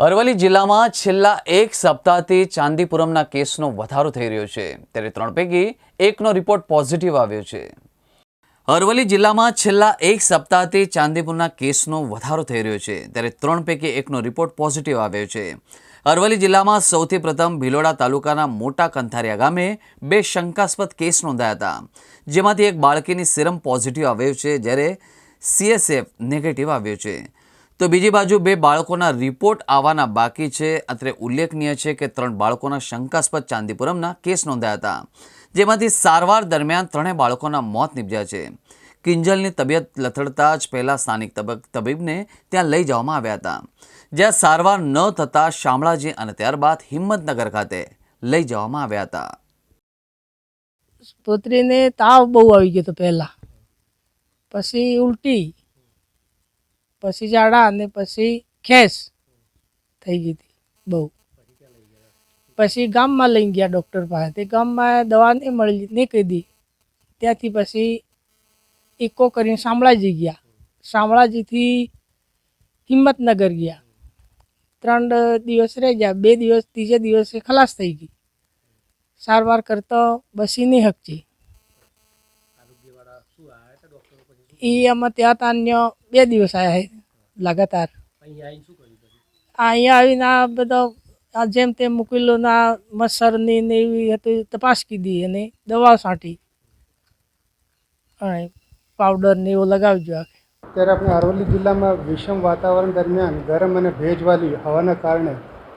અરવલ્લી જિલ્લામાં છેલ્લા એક સપ્તાહથી ચાંદીપુરમના કેસનો વધારો થઈ રહ્યો છે. ત્યારે ત્રણ પૈકી એકનો રિપોર્ટ પોઝિટિવ આવ્યો છે. અરવલ્લી જિલ્લામાં છેલ્લા એક સપ્તાહથી ચાંદીપુરના કેસનો વધારો થઈ રહ્યો છે. ત્યારે ત્રણ પૈકી એકનો રિપોર્ટ પોઝિટિવ આવ્યો છે. અરવલ્લી જિલ્લામાં સૌથી પ્રથમ ભિલોડા તાલુકાના મોટા કંથારિયા ગામે બે શંકાસ્પદ કેસ નોંધાયા હતા. જેમાંથી એક બાળકીની સિરમ પોઝિટિવ આવ્યો છે, જ્યારે સીએસએફ નેગેટિવ આવ્યો છે. તો બીજી બાજુ બે બાળકોના રિપોર્ટ આવવાના બાકી છે. અત્રે ઉલ્લેખનીય છે કે ત્રણ બાળકોના શંકાસ્પદ ચાંદીપુરમના કેસ નોંધાયા હતા, જેમાંથી સારવાર દરમિયાન ત્રણેય બાળકોના મોત નીપજ્યા છે. કિંજલની તબિયત લથડતા જ પહેલા સ્થાનિક તબીબને ત્યાં લઈ જવામાં આવ્યા હતા, જ્યાં સારવાર ન થતાં શામળાજી અને ત્યારબાદ હિંમતનગર ખાતે લઈ જવામાં આવ્યા હતા. પુત્રીને તાવ બહુ આવી ગયો હતો પહેલાં. પછી ઉલટી પછી ઝાડા અને પછી ખેસ થઈ ગઈ હતી બહુ. પછી ગામમાં લઈ ગયા ડૉક્ટર પાસે. તે ગામમાં દવા નહીં મળી નહીં કીધી. ત્યાંથી પછી ઇકો કરીને શામળાજી ગયા. શામળાજીથી હિંમતનગર ગયા. ત્રણ દિવસ રહી ગયા. બે દિવસ ત્રીજે દિવસે ખલાસ થઈ ગઈ. સારવાર કરતો બસી નહીં હકજી એ અમે ત્યાં તાન્ય બે દિવસ આવ્યા લગાતાર. અહીંયા આવીને આ બધો, આ જેમ તેમ મૂકેલો ના મચ્છરની ને એવી હતી, તપાસ કીધી અને દવા છાંટી. પાવડર ને એવું લગાવજો આખે. ત્યારે આપણે અરવલ્લી જિલ્લામાં વિષમ વાતાવરણ દરમિયાન ગરમ અને ભેજવાળી હવાના કારણે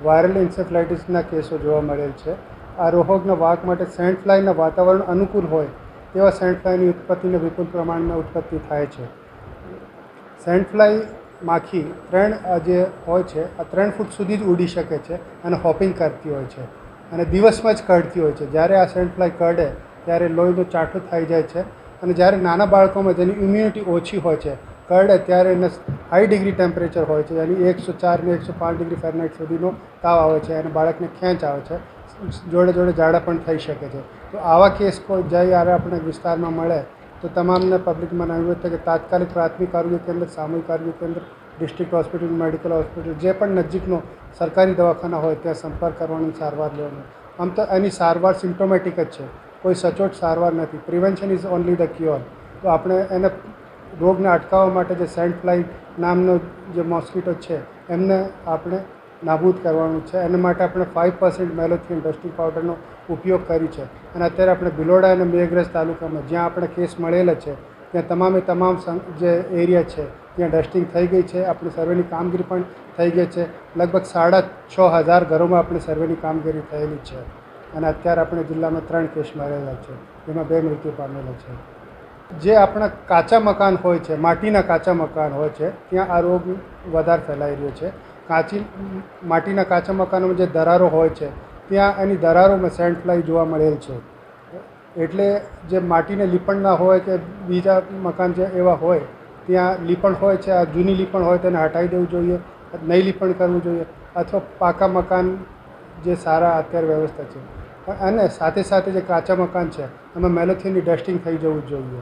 વાયરલ ઇન્સેફ્લાઇટિસના કેસો જોવા મળેલ છે. આ રોગના વાક માટે સેન્ટ ફ્લાયના વાતાવરણ અનુકૂળ હોય તેવા સેન્ટ ફ્લાયની ઉત્પત્તિને વિપુલ પ્રમાણમાં ઉત્પત્તિ થાય છે. સેન્ટ ફ્લાય માખી ત્રણ જે હોય છે, આ ત્રણ ફૂટ સુધી જ ઉડી શકે છે અને હોપિંગ કરતી હોય છે અને દિવસમાં જ કરડતી હોય છે. જ્યારે આ સેન્ટ ફ્લાય કરડે, ત્યારે લોહીનો ચાટો થઈ જાય છે અને જ્યારે નાના બાળકોમાં જેની ઇમ્યુનિટી ઓછી હોય છે, કરડે ત્યારે એને હાઈ ડિગ્રી ટેમ્પરેચર હોય છે એની એકસો ચાર ને એકસો પાંચ ડિગ્રી ફેરનાઇટ સુધીનો તાવ આવે છે અને બાળકને ખેંચ આવે છે. જોડે જોડે ઝાડા પણ થઈ શકે છે. તો આવા કેસ કોઈ જઈ આપણે વિસ્તારમાં મળે તો તમામને પબ્લિકમાં અનુરોધ હતું કે તાત્કાલિક પ્રાથમિક આરોગ્ય કેન્દ્ર, સામૂહિક આરોગ્ય કેન્દ્ર, ડિસ્ટ્રિક્ટ હોસ્પિટલ, મેડિકલ હોસ્પિટલ, જે પણ નજીકનો સરકારી દવાખાના હોય ત્યાં સંપર્ક કરવાનો સારવાર લેવાનો. આમ તો એની સારવાર સિમ્ટોમેટિક જ છે. કોઈ સચોટ સારવાર નથી. Prevention is only the cure તો આપણે એને રોગને અટકાવવા માટે જે સેન્ટ ફ્લાય નામનો જે મોસ્કીટો છે, એમને આપણે નાબૂદ કરવાનું છે. એના માટે આપણે ફાઇવ પર્સન્ટ મેલોથિયન ડસ્ટિંગ પાવડરનો ઉપયોગ કરી છે. અને અત્યારે આપણે ભિલોડા અને મેઘરજ તાલુકામાં જ્યાં આપણે કેસ મળેલા છે, ત્યાં તમામે તમામ જે એરિયા છે, ત્યાં ડસ્ટિંગ થઈ ગઈ છે. આપણી સર્વેની કામગીરી પણ થઈ ગઈ છે. લગભગ સાડા છ હજાર ઘરોમાં આપણે સર્વેની કામગીરી થયેલી છે. અને અત્યારે આપણે જિલ્લામાં ત્રણ કેસ મળેલા છે. જેમાં બે મૃત્યુ પામેલા છે. જે આપણા કાચા મકાન હોય છે, માટીના કાચા મકાન હોય છે, ત્યાં આ રોગ વધારે ફેલાઈ રહ્યો છે. કાચી માટીના કાચા મકાનોમાં જે દરારો હોય છે, ત્યાં એની દરારોમાં સેન્ટ ફ્લાય જોવા મળેલ છે. એટલે જે માટીને લીપણના હોય કે બીજા મકાન જે એવા હોય, ત્યાં લીપણ હોય છે, આ જૂની લીપણ હોય તેને હટાવી દેવું જોઈએ નહીં લીપણ કરવું જોઈએ, અથવા પાકા મકાન જે સારા અત્યારે વ્યવસ્થા છે. અને સાથે સાથે જે કાચા મકાન છે, એમાં મેલોથીનની ડસ્ટિંગ થઈ જવું જોઈએ.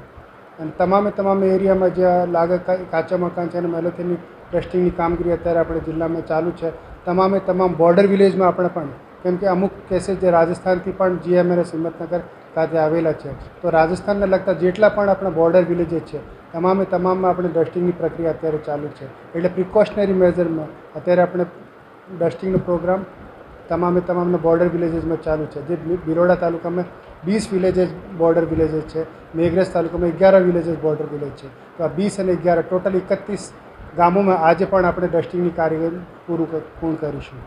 અને તમામે તમામ એરિયામાં જે લાગે કાચા મકાન છે અને મેલોથિનની ડસ્ટિંગની કામગીરી અત્યારે આપણે જિલ્લામાં ચાલુ છે. તમામે તમામ બોર્ડર વિલેજમાં આપણે પણ, કેમ કે અમુક કેસીસ જે રાજસ્થાનથી પણ જીએમએરએસ હિંમતનગર ખાતે આવેલા છે. તો રાજસ્થાનને લગતા જેટલા પણ આપણા બોર્ડર વિલેજ છે, તમામે તમામમાં આપણે ડસ્ટિંગની પ્રક્રિયા અત્યારે ચાલુ છે. એટલે પ્રિકોશનરી મેઝરમાં અત્યારે આપણે ડસ્ટિંગનો પ્રોગ્રામ તમામે તમામને બોર્ડર વિલેજીસમાં ચાલુ છે. જે બિરોડા તાલુકામાં બીસ વિલેજીસ બોર્ડર વિલેજીસ છે, મેઘરજ તાલુકામાં અગિયાર વિલેજીસ બોર્ડર વિલેજ છે. તો આ બીસ અને અગિયાર ટોટલ એકત્રીસ ગામોમાં આજે પણ આપણે ડસ્ટિંગની કાર્યવાહી પૂરું પૂર્ણ કરીશું.